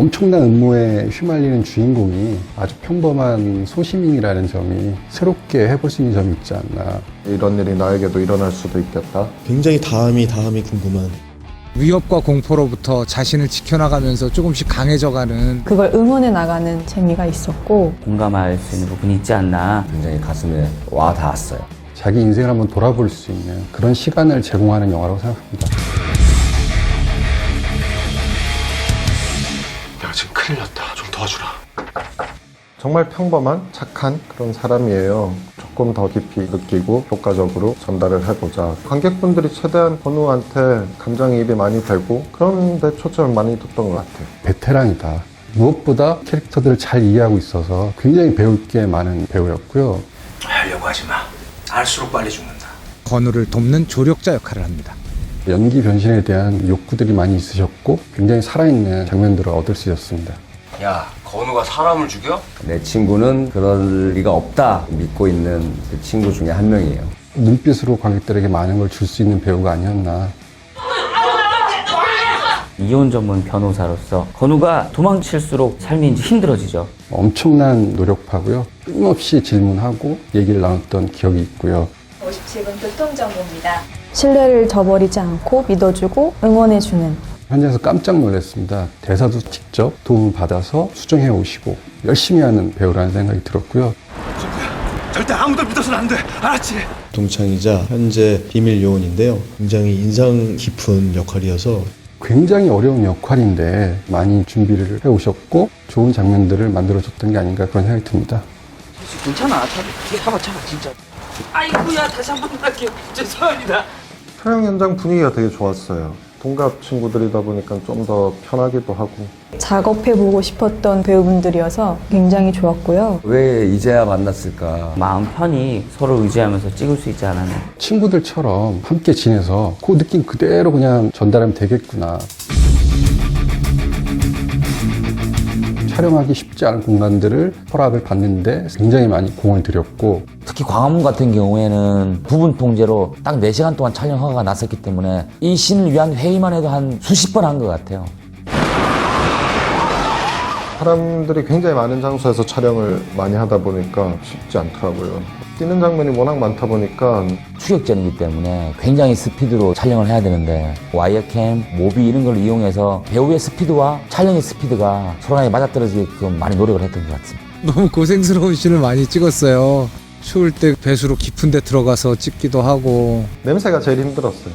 엄청난 음모에 휘말리는 주인공이 아주 평범한 소시민이라는 점이 새롭게 해볼 수 있는 점이 있지 않나. 이런 일이 나에게도 일어날 수도 있겠다. 굉장히 다음이 다음이 궁금한 위협과 공포로부터 자신을 지켜나가면서 조금씩 강해져가는 그걸 응원해 나가는 재미가 있었고 공감할 수 있는 부분이 있지 않나. 굉장히 가슴에 와 닿았어요. 자기 인생을 한번 돌아볼 수 있는 그런 시간을 제공하는 영화라고 생각합니다. 큰일 났다. 좀 도와주라. 정말 평범한 착한 그런 사람이에요. 조금 더 깊이 느끼고 효과적으로 전달을 해보자. 관객분들이 최대한 건우한테 감정이입이 많이 되고 그런 데 초점을 많이 뒀던 것 같아요. 베테랑이다. 무엇보다 캐릭터들을 잘 이해하고 있어서 굉장히 배울 게 많은 배우였고요. 하려고 하지 마. 알수록 빨리 죽는다. 건우를 돕는 조력자 역할을 합니다. 연기 변신에 대한 욕구들이 많이 있으셨고 굉장히 살아있는 장면들을 얻을 수 있었습니다. 야, 건우가 사람을 죽여? 내 친구는 그럴 리가 없다 믿고 있는 그 친구 중에 한 명이에요. 눈빛으로 관객들에게 많은 걸 줄 수 있는 배우가 아니었나. 이혼 전문 변호사로서 건우가 도망칠수록 삶이 이제 힘들어지죠. 엄청난 노력하고요. 끊임없이 질문하고 얘기를 나눴던 기억이 있고요. 57분 교통정보입니다. 신뢰를 저버리지 않고 믿어주고 응원해주는 현장에서 깜짝 놀랐습니다. 대사도 직접 도움을 받아서 수정해 오시고 열심히 하는 배우라는 생각이 들었고요. 절대 아무도 믿어서는 안 돼. 알았지? 동창이자 현재 비밀 요원인데요. 굉장히 인상 깊은 역할이어서 굉장히 어려운 역할인데 많이 준비를 해 오셨고 좋은 장면들을 만들어 줬던 게 아닌가 그런 생각이 듭니다. 괜찮아. 차, 잡아, 잡아, 진짜. 아이고야, 다시 한 번 할게요. 죄송합니다. 촬영 현장 분위기가 되게 좋았어요. 동갑 친구들이다 보니까 좀 더 편하기도 하고 작업해보고 싶었던 배우분들이어서 굉장히 좋았고요. 왜 이제야 만났을까? 마음 편히 서로 의지하면서 찍을 수 있지 않았나. 친구들처럼 함께 지내서 그 느낌 그대로 그냥 전달하면 되겠구나. 촬영하기 쉽지 않은 공간들을 허락을 받는데 굉장히 많이 공을 들였고 특히 광화문 같은 경우에는 부분 통제로 딱 4시간 동안 촬영 허가가 났었기 때문에 이 씬을 위한 회의만 해도 한 수십 번 한 것 같아요. 사람들이 굉장히 많은 장소에서 촬영을 많이 하다 보니까 쉽지 않더라고요. 뛰는 장면이 워낙 많다 보니까 추격전이기 때문에 굉장히 스피드로 촬영을 해야 되는데 와이어캠, 모비 이런 걸 이용해서 배우의 스피드와 촬영의 스피드가 간에 맞아떨어지게끔 많이 노력을 했던 것 같습니다. 너무 고생스러운 씬을 많이 찍었어요. 추울 때 배수로 깊은 데 들어가서 찍기도 하고 냄새가 제일 힘들었어요.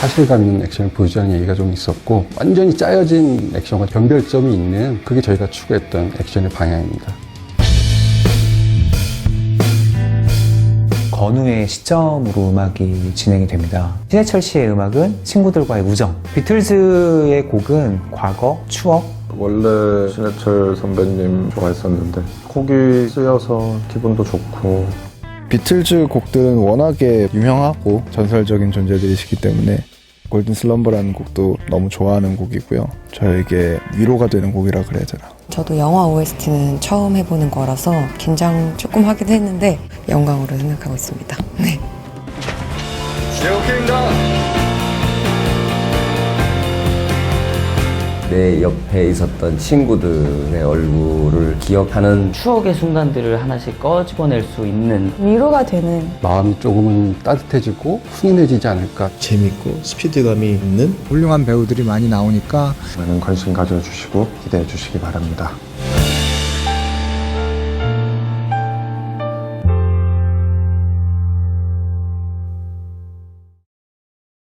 사실감 있는 액션을 보여주자는 얘기가 좀 있었고 완전히 짜여진 액션과 변별점이 있는 그게 저희가 추구했던 액션의 방향입니다. 건우의 시점으로 음악이 진행이 됩니다. 신해철 씨의 음악은 친구들과의 우정, 비틀즈의 곡은 과거, 추억, 원래 신해철 선배님 좋아했었는데 곡이 쓰여서 기분도 좋고 비틀즈 곡들은 워낙에 유명하고 전설적인 존재들이시기 때문에 골든 슬럼버라는 곡도 너무 좋아하는 곡이고요. 저에게 위로가 되는 곡이라 그래야 되나. 저도 영화 OST는 처음 해보는 거라서 긴장 조금 하기도 했는데 영광으로 생각하고 있습니다. 네. 내 옆에 있었던 친구들의 얼굴을 기억하는 추억의 순간들을 하나씩 꺼집어낼 수 있는 위로가 되는 마음이 조금은 따뜻해지고 훈훈해지지 않을까. 재밌고 스피드감이 있는 훌륭한 배우들이 많이 나오니까 많은 관심 가져주시고 기대해 주시기 바랍니다.